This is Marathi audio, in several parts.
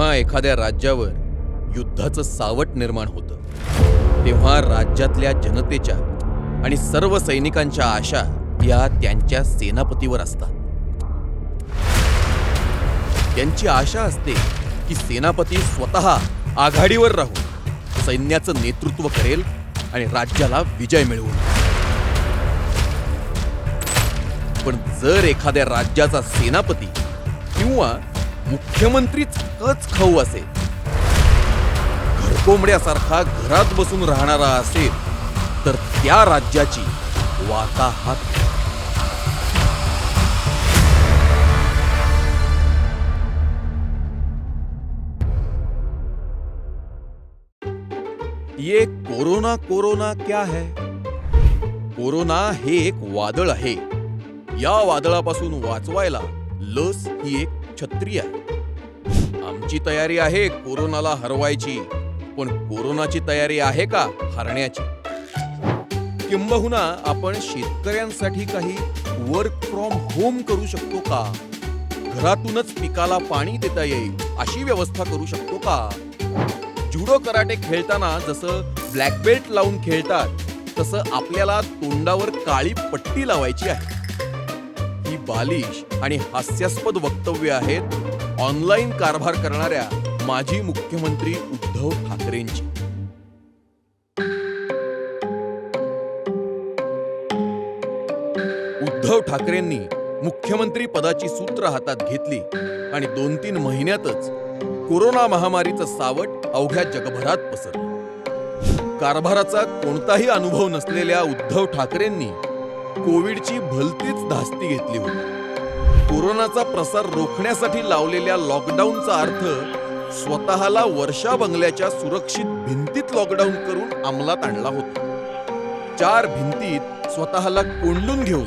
जेव्हा एखाद्या राज्यावर युद्धाचं सावट निर्माण होतं. तेव्हा राज्यातल्या जनतेच्या आणि सर्व सैनिकांच्या आशा या त्यांच्या सेनापतीवर असतात. त्यांची आशा असते की सेनापती स्वतः आघाडीवर राहून सैन्याचं नेतृत्व करेल आणि राज्याला विजय मिळवून. पण जर एखाद्या राज्याचा सेनापती किंवा मुख्यमंत्रीच कच खाऊ असे घरकोंबड्यासारखा घरात बसून राहणारा असेल तर त्या राज्याची वाताहात. ये कोरोना कोरोना क्या है? कोरोना हे एक वादळ आहे. या वादळापासून वाचवायला लस ही एक क्षत्रिय. आमची तयारी आहे कोरोनाला हरवायची. पण कोरोनाची तयारी आहे का हरण्याची? किंबहुना आपण शेतकऱ्यांसाठी काही वर्क फ्रॉम होम करू शकतो का? घरातूनच पिकाला पाणी देता येईल अशी व्यवस्था करू शकतो का? जुडो कराटे खेळताना जसं ब्लॅक बेल्ट लावून खेळतात तसं आपल्याला तोंडावर काळी पट्टी लावायची आहे. ही बालिश आणि हास्यास्पद वक्तव्य आहेत ऑनलाईन कारभार करणाऱ्या माजी मुख्यमंत्री उद्धव ठाकरेंची. उद्धव ठाकरेंनी मुख्यमंत्री पदाची सूत्र हातात घेतली आणि दोन तीन महिन्यातच कोरोना महामारीचं सावट अवघ्या जगभरात पसरलं. कारभाराचा कोणताही अनुभव नसलेल्या उद्धव ठाकरेंनी कोविडची भलतीच धास्ती घेतली होती. कोरोनाचा प्रसार रोखण्यासाठी लावलेल्या लॉकडाऊनचा अर्थ स्वतःला वर्षा बंगल्याच्या सुरक्षित भिंतीत लॉकडाऊन करून अंमलात आणला होता. चार भिंतीत स्वतःला कोंडून घेऊन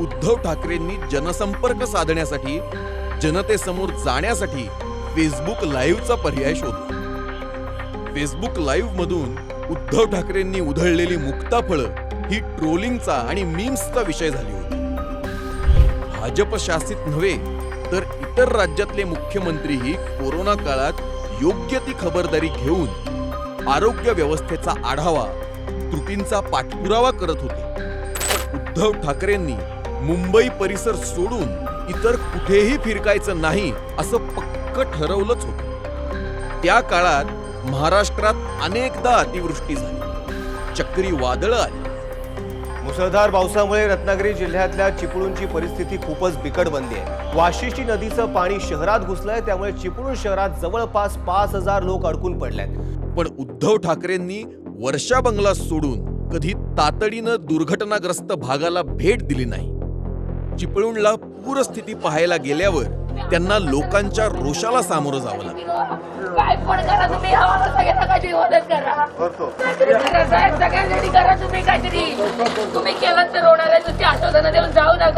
उद्धव ठाकरेंनी जनसंपर्क साधण्यासाठी जनतेसमोर जाण्यासाठी फेसबुक लाईव्हचा पर्याय शोधला. फेसबुक लाईव्ह मधून उद्धव ठाकरेंनी उधळलेली मुक्ताफळं ही ट्रोलिंगचा आणि मीम्सचा विषय झाली होती. भाजप शासित नव्हे तर इतर राज्यातले मुख्यमंत्रीही कोरोना काळात योग्य ती खबरदारी घेऊन आरोग्य व्यवस्थेचा आढावा त्रुटींचा पाठपुरावा करत होते. उद्धव ठाकरेंनी मुंबई परिसर सोडून इतर कुठेही फिरकायचं नाही असं पक्क ठरवलंच होतं. त्या काळात महाराष्ट्रात अनेकदा अतिवृष्टी झाली. चक्री वादळं आली. मुसळधार पावसामुळे रत्नागिरी जिल्ह्यातल्या चिपळूणची परिस्थिती खूपच बिकट बनली आहे. वाशिष्ठी नदीचं पाणी शहरात घुसलंय त्यामुळे चिपळूण शहरात जवळपास पाच हजार लोक अडकून पडल्यात पण उद्धव ठाकरेंनी वर्षा बंगला सोडून कधी तातडीनं दुर्घटनाग्रस्त भागाला भेट दिली नाही. चिपळूणला पूरस्थिती पाहायला गेल्यावर त्यांना लोकांच्या रोषाला सामोरं जावं लागलं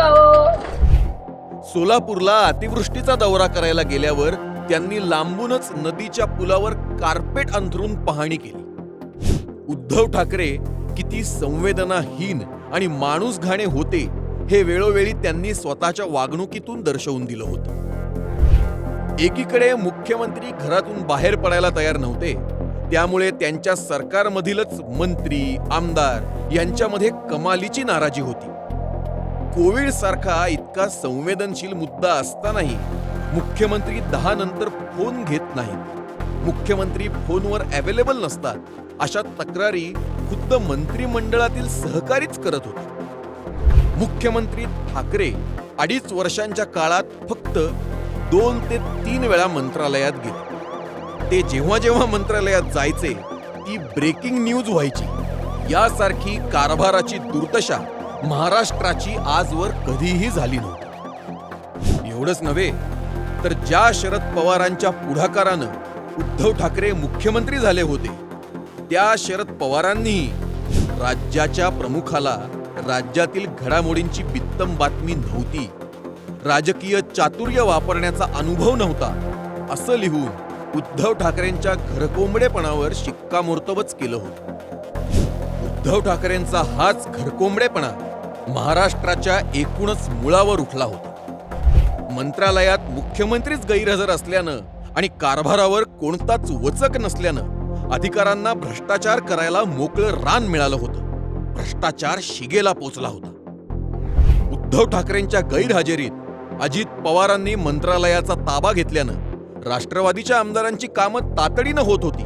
हो सोलापूरला अतिवृष्टीचा दौरा करायला गेल्यावर त्यांनी लांबूनच नदीच्या पुलावर कार्पेट अंथरून पाहणी केली. उद्धव ठाकरे किती संवेदनाहीन आणि माणूस घाणे होते हे वेळोवेळी त्यांनी स्वतःच्या वागणुकीतून दर्शवून दिलं होतं. एकीकडे मुख्यमंत्री घरातून बाहेर पडायला तयार नव्हते त्यामुळे त्यांच्या सरकारमधीलच मंत्री आमदार यांच्यामध्ये कमालीची नाराजी होती. कोविड सारखा इतका संवेदनशील मुद्दा असतानाही मुख्यमंत्री दहा नंतर फोन घेत नाहीत. मुख्यमंत्री फोनवर अवेलेबल नसतात अशा तक्रारी खुद्द मंत्रिमंडळातील सहकारीच करत होते. मुख्यमंत्री ठाकरे अडीच वर्षांच्या काळात फक्त दोन ते तीन वेळा मंत्रालयात गेले. ते जेव्हा जेव्हा मंत्रालयात जायचे ती ब्रेकिंग न्यूज व्हायची. यासारखी कारभाराची दुर्दशा महाराष्ट्राची आजवर कधीही झाली नव्हती. एवढंच नव्हे तर ज्या शरद पवारांच्या पुढाकारानं उद्धव ठाकरे मुख्यमंत्री झाले होते त्या शरद पवारांनीही राज्याच्या प्रमुखाला राज्यातील घडामोडींची बित्तम बातमी नव्हती. राजकीय चातुर्य वापरण्याचा अनुभव नव्हता. असं लिहून उद्धव ठाकरेंच्या घरकोंबडेपणावर शिक्कामोर्तबच केलं होतं. उद्धव ठाकरेंचा हाच घरकोंबडेपणा महाराष्ट्राच्या एकूणच मुळावर उठला होता. मंत्रालयात मुख्यमंत्रीच गैरहजर असल्यानं आणि कारभारावर कोणताच वचक नसल्यानं अधिकारांना भ्रष्टाचार करायला मोकळं रान मिळालं होतं. भ्रष्टाचार शिगेला पोचला होता. उद्धव ठाकरेंच्या गैरहजेरीत अजित पवारांनी मंत्रालयाचा ताबा घेतल्यानं राष्ट्रवादीच्या आमदारांची कामं तातडीनं होत होती.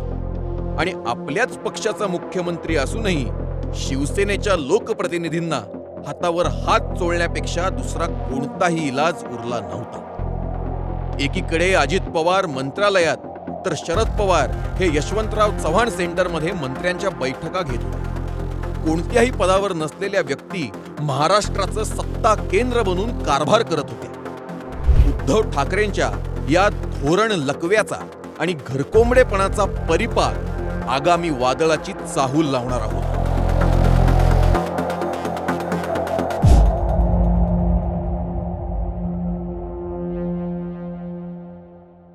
आणि आपल्याच पक्षाचा मुख्यमंत्री असूनही शिवसेनेच्या लोकप्रतिनिधींना हातावर हात चोळण्यापेक्षा दुसरा कोणताही इलाज उरला नव्हता. एकीकडे अजित पवार मंत्रालयात तर शरद पवार हे यशवंतराव चव्हाण सेंटरमध्ये मंत्र्यांच्या बैठका घेत होते. कोणत्याही पदावर नसलेल्या व्यक्ती महाराष्ट्राचं सत्ता केंद्र बनून कारभार करत होत्या उद्धव ठाकरेंच्या या धोरण लकव्याचा आणि घरकोंबडेपणाचा परिपाक आगामी वादळाची चाहूल लावणार आहोत.